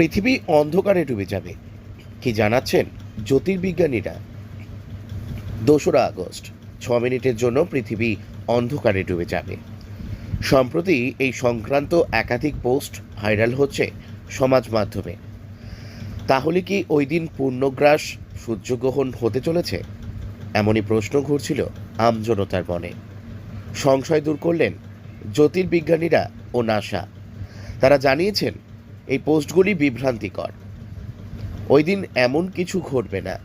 পৃথিবী অন্ধকারে ডুবে যাবে। কি জানাচ্ছেন জ্যোতির্বিজ্ঞানীরা? দোসরা আগস্ট, ছ মিনিটের জন্য পৃথিবী অন্ধকারে ডুবে যাবে। সম্প্রতি এই সংক্রান্ত একাধিক পোস্ট ভাইরাল হচ্ছে সমাজ মাধ্যমে। তাহলে কি ওই দিন পূর্ণগ্রাস সূর্যগ্রহণ হতে চলেছে? এমনই প্রশ্ন ঘুরছিল আমজনতার মনে। সংশয় দূর করলেন জ্যোতির্বিজ্ঞানীরা ও নাসা। তারা জানিয়েছেন এই পোস্টগুলি বিভ্রান্তিকর। ওই দিন এমন কিছু ঘটবে না।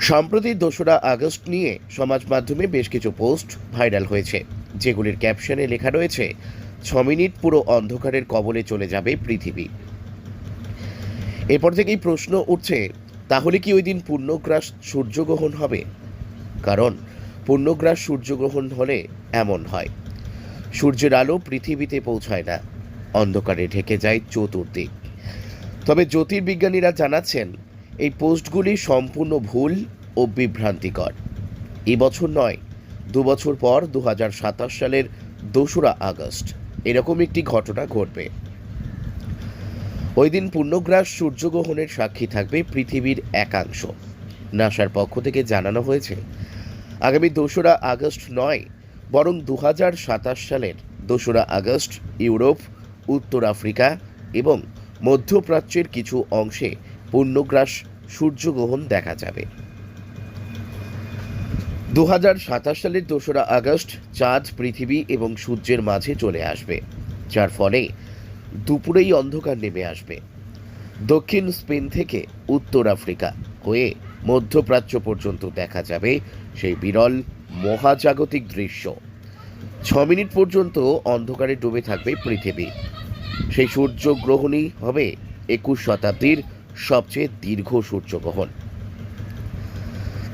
সম্প্রতি দোসরা আগস্ট নিয়ে সমাজ মাধ্যমে বেশ কিছু পোস্ট ভাইরাল হয়েছে, যেগুলির ক্যাপশনে লেখা রয়েছে, ছ মিনিট পুরো অন্ধকারের কবলে চলে যাবে পৃথিবী। এরপর থেকেই প্রশ্ন উঠছে, তাহলে কি ওই দিন পূর্ণগ্রাস সূর্যগ্রহণ হবে? কারণ পূর্ণগ্রাস সূর্যগ্রহণ হলে এমন হয়, সূর্যের আলো পৃথিবীতে পৌঁছায় না। অন্ধকারে ঢেকে যায় চতুর্দিক। তবে জ্যোতির্বিজ্ঞানীরা জানাচ্ছেন, এই পোস্টগুলি সম্পূর্ণ ভুল ও বিভ্রান্তিকর। এবছর নয়, দু বছর পর দু হাজার সাতাশ সালের দোসরা আগস্ট এরকম একটি ঘটনা ঘটবে। ওই দিন পূর্ণগ্রাস সূর্যগ্রহণের সাক্ষী থাকবে পৃথিবীর একাংশ। নাসার পক্ষ থেকে জানানো হয়েছে, আগামী দোসরা আগস্ট নয়, বরং দু হাজার সাতাশ সালের দোসরা আগস্ট ইউরোপ উত্তর আফ্রিকা এবং মধ্যপ্রাচ্যের কিছু অংশে পূর্ণগ্রাস সূর্যগ্রহণ দেখা যাবে। দু হাজার সাতাশ সালের দোসরা আগস্ট চাঁদ পৃথিবী এবং সূর্যের মাঝে চলে আসবে, যার ফলে দুপুরেই অন্ধকার নেমে আসবে। দক্ষিণ স্পেন থেকে উত্তর আফ্রিকা হয়ে মধ্যপ্রাচ্য পর্যন্ত দেখা যাবে সেই বিরল মহাজাগতিক দৃশ্য। ছ মিনিট পর্যন্ত অন্ধকারে ডুবে থাকবে পৃথিবী। সেই সূর্যগ্রহণই হবে একুশ শতাব্দীর সবচেয়ে দীর্ঘ সূর্যগ্রহণ।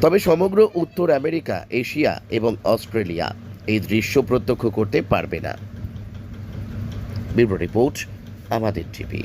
তবে সমগ্র উত্তর আমেরিকা, এশিয়া এবং অস্ট্রেলিয়া এই দৃশ্য প্রত্যক্ষ করতে পারবে না। রিপোর্ট, আমাদের টিভি।